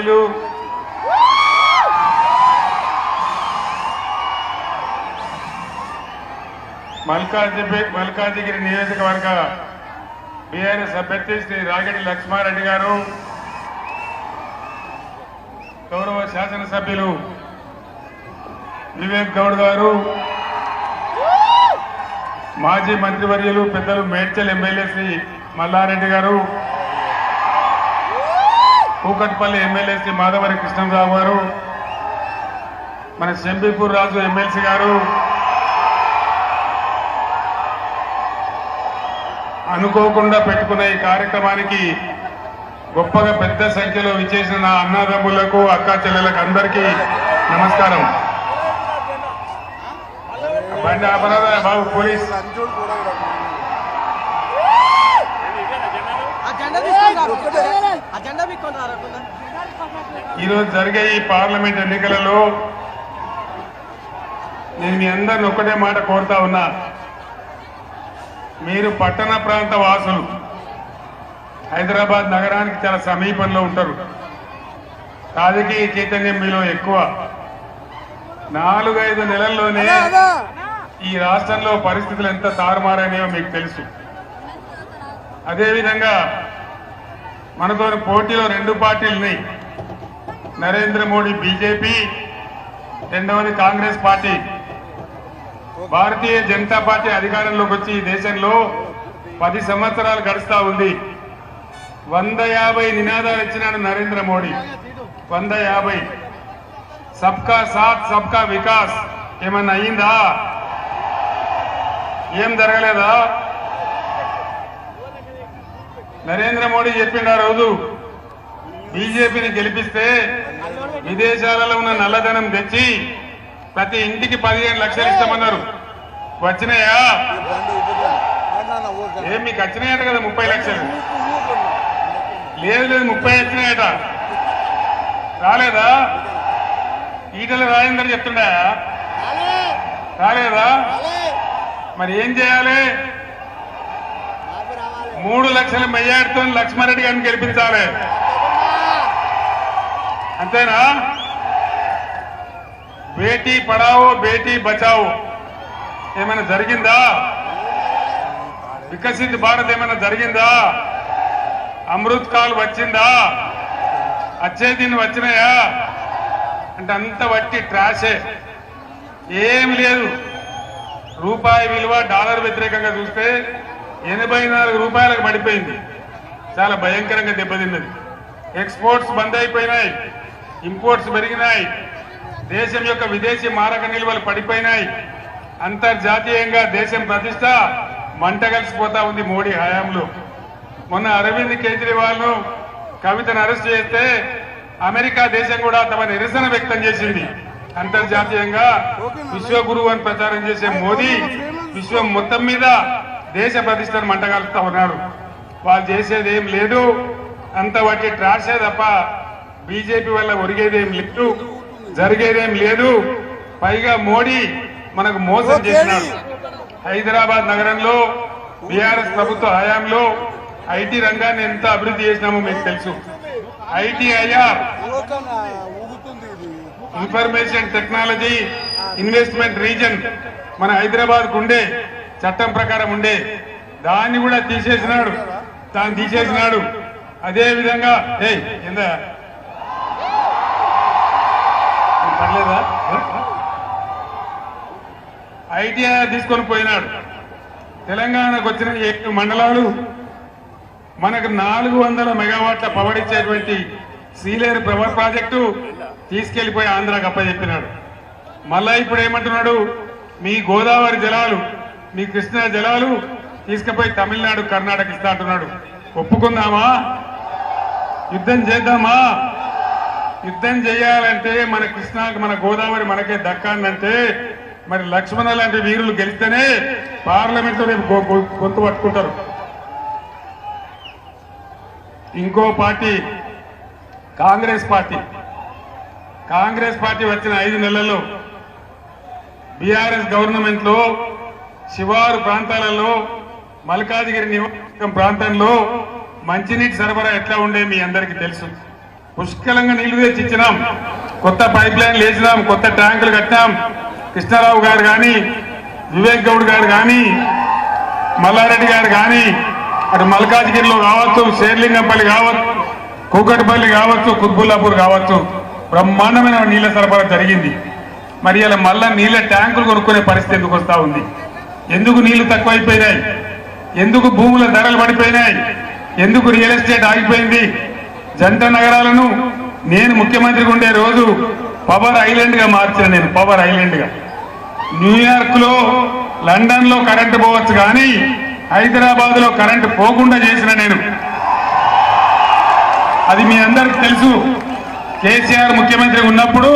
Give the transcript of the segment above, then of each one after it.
గౌరవనీయులు మల్కాజిపే మల్కాజిగిరి నియోజకవర్గ బీఆర్ఎస్ అభ్యర్థి శ్రీ రాగడి లక్ష్మారెడ్డి గారు. గౌరవ శాసనసభ్యులు వివేక్ గౌడ్ గారు. మాజీ మంత్రివర్యులు పెద్దలు మేడ్చల్ ఎమ్మెల్యే శ్రీ మల్లారెడ్డి గారు. కూకట్పల్లి ఎమ్మెల్యే శ్రీ మాధవరి కృష్ణరావు గారు మన శంబీపూర్ రాజు ఎమ్మెల్సీ గారు అనుకోకుండా పెట్టుకున్న ఈ కార్యక్రమానికి గొప్పగా పెద్ద సంఖ్యలో విచ్చేసిన నా అన్నదమ్ములకు అక్కా చెల్లెలకు అందరికీ నమస్కారం. బండి అపరాధ బాబు పోలీస్? ఈరోజు జరిగే ఈ పార్లమెంట్ ఎన్నికలలో నేను మీ అందరిని ఒక్కటే మాట కోరుతా ఉన్నా. మీరు పట్టణ ప్రాంత వాసులు. హైదరాబాద్ నగరానికి చాలా సమీపంలో ఉంటారు. రాజకీయ చైతన్యం మీలో ఎక్కువ. నాలుగైదు నెలల్లోనే ఈ రాష్ట్రంలో పరిస్థితులు ఎంత తారుమారైనాయో మీకు తెలుసు. అదేవిధంగా మనతో పోటీలో రెండు పార్టీలు ఉన్నాయి నరేంద్ర మోడీ బీజేపీ రెండవది Congress party. Bharatiya Janata party అధికారంలోకి వచ్చి ఈ దేశంలో పది సంవత్సరాలు గడుస్తా ఉంది. వంద యాభై నినాదాలు ఇచ్చినాడు నరేంద్ర మోడీ. వంద యాభై. సబ్కా సాత్ సబ్కా వికాస్. ఏమన్నా అయ్యిందా? ఏం జరగలేదా? నరేంద్ర మోడీ చెప్పిండు ఆ రోజు. బీజేపీని గెలిపిస్తే విదేశాలలో ఉన్న నల్లధనం తెచ్చి ప్రతి ఇంటికి పదిహేను లక్షలు ఇస్తామన్నారు. వచ్చినాయా? ఏం మీకు వచ్చినాయట కదా ముప్పై లక్షలు? లేదు లేదు ముప్పై వచ్చినాయట. రాలేదా? ఈటల రాజేందర్ చెప్తుండా? రాలేదా? మరి ఏం చేయాలి? మూడు లక్షల మెజార్టీతో లక్ష్మారెడ్డి గారిని గెలిపించాలి. అంతేనా? బేటీ పడావో బేటీ బచావో ఏమైనా జరిగిందా? వికసిత్ భారత్ ఏమైనా జరిగిందా? అమృత్ కాల్ వచ్చిందా? వచ్చే వచ్చినాయా? అంటే అంత వట్టి ట్రాషే. ఏం లేదు. రూపాయి విలువ డాలర్ వ్యతిరేకంగా చూస్తే ఎనభై నాలుగు రూపాయలకు పడిపోయింది. చాలా భయంకరంగా దెబ్బతిన్నది. ఎక్స్పోర్ట్స్ బంద్ అయిపోయినాయి. ఇంపోర్ట్స్ పెరిగినాయి. దేశం యొక్క విదేశీ మారక నిల్వలు పడిపోయినాయి. అంతర్జాతీయంగా దేశం ప్రతిష్ట మంట కలిసిపోతా ఉంది మోడీ హయాంలో. మొన్న అరవింద్ కేజ్రీవాల్ను కవితను అరెస్ట్ చేస్తే అమెరికా దేశం కూడా తమ నిరసన వ్యక్తం చేసింది. అంతర్జాతీయంగా విశ్వగురువు అని ప్రచారం చేసే మోదీ విశ్వం మొత్తం మీద దేశ ప్రతిష్టను మంటగలుపుతా ఉన్నారు. వాళ్ళు చేసేది ఏం లేదు. అంత వాటి ట్రాషే తప్ప బీజేపీ వల్ల ఒరిగేదేం లేదు జరిగేదేం లేదు. పైగా మోడీ మనకు మోసం చేసినాడు. హైదరాబాద్ నగరంలో బీఆర్ఎస్ ప్రభుత్వ హయాంలో ఐటీ రంగాన్ని ఎంత అభివృద్ధి చేసినామో మీకు తెలుసు. ఐటీఐఆర్ ఊగుతుంది ఇది. ఇన్ఫర్మేషన్ టెక్నాలజీ ఇన్వెస్ట్మెంట్ రీజన్ మన హైదరాబాద్ ఉండే. చట్టం ప్రకారం ఉండే. దాన్ని కూడా తీసేసినాడు. దాన్ని తీసేసినాడు. అదే విధంగా ఏ కింద పర్లేదా? ఐటీఐ తీసుకొని పోయినాడు. తెలంగాణకు వచ్చిన ఏడు మండలాలు? మనకు నాలుగు వందల మెగావాట్ల పవర్ ఇచ్చేటువంటి సీలేరు పవర్ ప్రాజెక్టు తీసుకెళ్ళిపోయి ఆంధ్రాకి అప్పచెప్పినాడు. మళ్ళా ఇప్పుడు ఏమంటున్నాడు? మీ గోదావరి జలాలు మీ కృష్ణా జలాలు తీసుకుపోయి తమిళనాడు కర్ణాటక ఇస్తా అంటున్నాడు. ఒప్పుకుందామా? యుద్ధం చేద్దామా? యుద్ధం చేయాలంటే మన కృష్ణాకి మన గోదావరి మనకే దక్కాలంటే మరి లక్ష్మణ లాంటి వీరులు గెలిస్తేనే పార్లమెంట్లో రేపు గొ- గొంతు పట్టుకుంటారు. ఇంకో party Congress party. Congress party వచ్చిన ఐదు నెలల్లో బీఆర్ఎస్ గవర్నమెంట్లో శివారు ప్రాంతాలలో మల్కాజిగిరి నియోజకవర్గం ప్రాంతంలో మంచినీటి సరఫరా ఎట్లా ఉండే మీ అందరికీ తెలుసు. పుష్కలంగా నీళ్ళు తెచ్చి ఇచ్చినాం. కొత్త పైప్ లైన్లు వేసినాం కొత్త ట్యాంకులు కట్టినాం. కృష్ణారావు గారు కానీ వివేక్ గౌడ్ గారు కానీ మల్లారెడ్డి గారు కానీ అటు మల్కాజ్గిరిలో కావచ్చు శేర్లింగంపల్లి కావచ్చు కూకట్పల్లి కావచ్చు కుత్బుల్లాపూర్ కావచ్చు బ్రహ్మాండమైన నీళ్ళ సరఫరా జరిగింది. మరి ఇలా మళ్ళా నీళ్ళ ట్యాంకులు కొనుక్కునే పరిస్థితి ఎందుకు వస్తా ఉంది? ఎందుకు నీళ్ళు తక్కువైపోయినాయి? ఎందుకు భూముల ధరలు పడిపోయినాయి? ఎందుకు రియల్ ఎస్టేట్ ఆగిపోయింది? జంట నగరాలను నేను ముఖ్యమంత్రిగా ఉండే రోజు పవర్ ఐలాండ్గా మార్చిన నేను పవర్ ఐలాండ్గా న్యూయార్క్లో లండన్లో కరెంటు పోవచ్చు కానీ హైదరాబాద్లో కరెంటు పోకుండా చేసిన నేను. అది మీ అందరికి తెలుసు. కేసీఆర్ ముఖ్యమంత్రి ఉన్నప్పుడు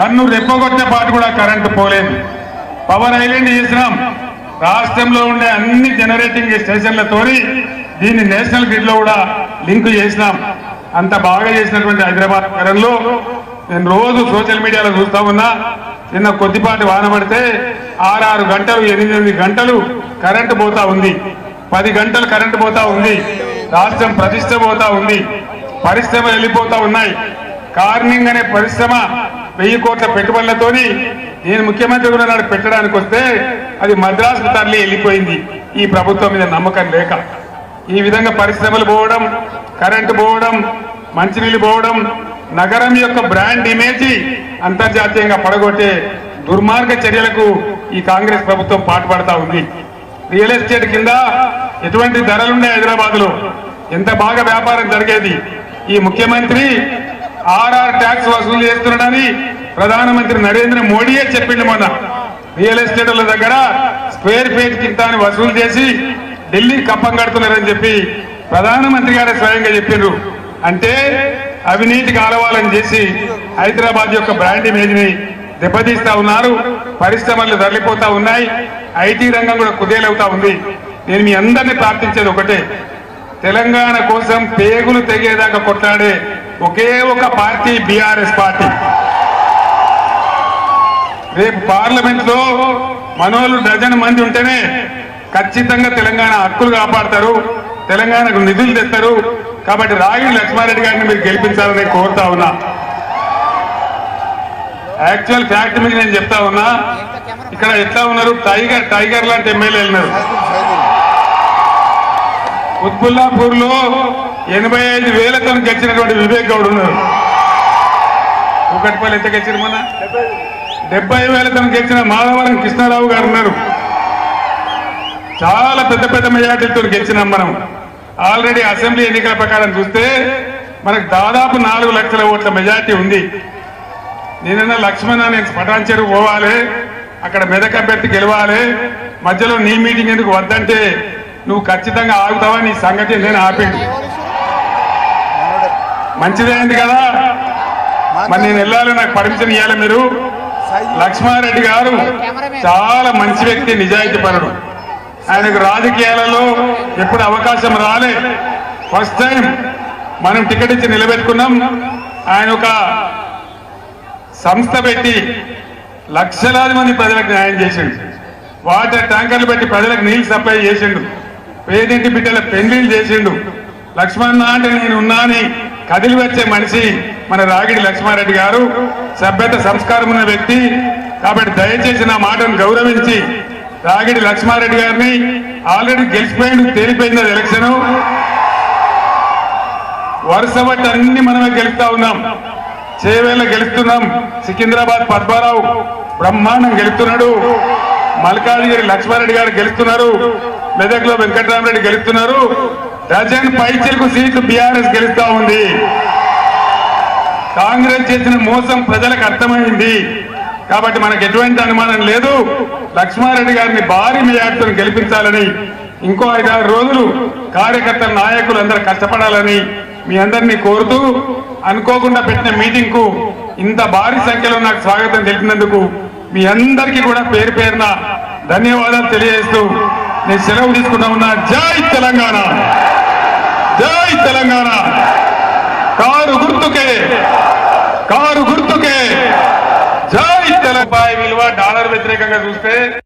కన్ను రెప్పగొట్టే పాటు కూడా కరెంటు పోలేదు. పవర్ ఐలాండ్ చేసినాం. రాష్ట్రంలో ఉండే అన్ని జనరేటింగ్ స్టేషన్లతోని దీన్ని నేషనల్ గ్రిడ్లో కూడా లింక్ చేసినాం. అంత బాగా చేసినటువంటి హైదరాబాద్ నగరంలో నేను రోజు సోషల్ మీడియాలో చూస్తా ఉన్నా. నిన్న కొద్దిపాటి వాన పడితే ఆరారు గంటలు ఎనిమిది ఎనిమిది గంటలు కరెంటు పోతా ఉంది. పది గంటలు కరెంటు పోతా ఉంది. రాష్ట్రం ప్రతిష్ట పోతా ఉంది. పరిశ్రమ వెళ్ళిపోతా ఉన్నాయి. కార్నింగ్ అనే పరిశ్రమ వెయ్యి కోట్ల పెట్టుబడులతోని నేను ముఖ్యమంత్రి కూడా నాడు పెట్టడానికి వస్తే అది మద్రాసు తరలి వెళ్ళిపోయింది. ఈ ప్రభుత్వం మీద నమ్మకం లేక. ఈ విధంగా పరిశ్రమలు పోవడం కరెంటు పోవడం మంచినీళ్ళు పోవడం నగరం యొక్క బ్రాండ్ ఇమేజ్ అంతర్జాతీయంగా పడగొట్టే దుర్మార్గ చర్యలకు ఈ కాంగ్రెస్ ప్రభుత్వం పాటుపడతా ఉంది. రియల్ ఎస్టేట్ కింద ఎటువంటి ధరలున్నాయి హైదరాబాద్లో ఎంత బాగా వ్యాపారం జరిగేది? ఈ ముఖ్యమంత్రి ఆర్ఆర్ ట్యాక్స్ వసూలు చేస్తున్నాడని ప్రధానమంత్రి నరేంద్ర మోడీయే చెప్పిండు మొన్న. రియల్ ఎస్టేట్ల దగ్గర స్క్వేర్ ఫీట్ కింద అని వసూలు చేసి ఢిల్లీ కప్పం కడుతున్నారని చెప్పి ప్రధానమంత్రి గారే స్వయంగా చెప్పిండ్రు అంటే అవినీతికి ఆలవాలని చేసి హైదరాబాద్ యొక్క బ్రాండ్ ఇమేజ్ని దెబ్బతీస్తా ఉన్నారు. పరిశ్రమలు తరలిపోతా ఉన్నాయి. ఐటీ రంగం కూడా కుదేలవుతా ఉంది. నేను మీ అందరినీ ప్రార్థించేది ఒకటే. తెలంగాణ కోసం పేగులు తెగేదాకా కొట్లాడే ఒకే ఒక పార్టీ బీఆర్ఎస్ పార్టీ. రేపు పార్లమెంట్లో మనోళ్ళు డజన్ మంది ఉంటేనే ఖచ్చితంగా తెలంగాణ హక్కులు కాపాడతారు తెలంగాణకు నిధులు తెస్తారు. కాబట్టి రాగిడి లక్ష్మారెడ్డి గారిని మీరు గెలిపించాలని కోరుతా ఉన్నా. యాక్చువల్ ఫ్యాక్ట్ మీకు నేను చెప్తా ఉన్నా. ఇక్కడ ఎట్లా ఉన్నారు? టైగర్ టైగర్ లాంటి ఎమ్మెల్యే ఉన్నారు. ఉత్పుల్లాపూర్లో ఎనభై ఐదు వేలతో గెలిచినటువంటి వివేక్ గౌడ్ ఉన్నారు. ఒకటిపల్లి ఎంత గెలిచారు మన డెబ్బై వేలతో గెలిచిన మాధవరం కృష్ణారావు గారు ఉన్నారు. చాలా పెద్ద పెద్ద మెజార్టీతో గెలిచినాం మనం. ఆల్రెడీ అసెంబ్లీ ఎన్నికల ప్రకారం చూస్తే మనకు దాదాపు నాలుగు లక్షల ఓట్ల మెజార్టీ ఉంది. నేనన్నా లక్ష్మణ నేను పటాన్ చెరువు పోవాలి అక్కడ మెదక్ అభ్యర్థి గెలవాలి మధ్యలో నీ మీటింగ్ ఎందుకు వద్దంటే నువ్వు ఖచ్చితంగా ఆగుతావా నీ సంగతి నేను ఆపిండు. మంచిదైంది కదా. మరి నేను వెళ్ళాలి నాకు పర్మిషన్ ఇవ్వాలి మీరు. లక్ష్మారెడ్డి గారు చాలా మంచి వ్యక్తి నిజాయితీ పరుడు. ఆయనకు రాజకీయాలలో ఎప్పుడు అవకాశం రాలే. ఫస్ట్ టైం మనం టికెట్ ఇచ్చి నిలబెట్టుకున్నాం. ఆయన ఒక సంస్థ పెట్టి లక్షలాది మంది ప్రజలకు న్యాయం చేసిండు. వాటర్ ట్యాంకర్లు పెట్టి ప్రజలకు నీళ్ళు సప్లై చేసిండు. పేదింటి బిడ్డల పెళ్ళిళ్ళు చేసిండు. లక్ష్మణ అంటే నేను ఉన్నాని కదిలి వచ్చే మనిషి మన రాగిడి లక్ష్మారెడ్డి గారు సభ్యత సంస్కారం ఉన్న వ్యక్తి. కాబట్టి దయచేసి నా మాటను గౌరవించి రాగిడి లక్ష్మారెడ్డి గారిని ఆల్రెడీ గెలిచిపోయింది తేలిపోయింది అది ఎలక్షన్. వరుస బట్టి అన్ని మనమే గెలుస్తా ఉన్నాం. చేవేళ్ళ గెలుస్తున్నాం. సికింద్రాబాద్ పద్మారావు బ్రహ్మాండం గెలుస్తున్నాడు. మల్కాజ్గిరి లక్ష్మారెడ్డి గారు గెలుస్తున్నారు. మెదక్లో వెంకటరామరెడ్డి గెలుస్తున్నారు. డజన్ పైచిలకు సీట్లు బీఆర్ఎస్ గెలుస్తా ఉంది. కాంగ్రెస్ చేసిన మోసం ప్రజలకు అర్థమైంది. కాబట్టి మనకు ఎటువంటి అనుమానం లేదు. లక్ష్మారెడ్డి గారిని భారీ మెజార్టీతో గెలిపించాలని ఇంకో ఐదారు రోజులు కార్యకర్తల నాయకులు అందరూ కష్టపడాలని మీ అందరినీ కోరుతూ అనుకోకుండా పెట్టిన మీటింగ్కు ఇంత భారీ సంఖ్యలో నాకు స్వాగతం తెలిపినందుకు మీ అందరికీ కూడా పేరు పేరున ధన్యవాదాలు తెలియజేస్తూ నేను సెలవు తీసుకుంటా ఉన్నా. జై తెలంగాణ! జై తెలంగాణ. కారు గుర్తుకే కారు గుర్తుకే. జై తెలంగాణ. విలువ డాలర్ వ్యతిరేకంగా చూస్తే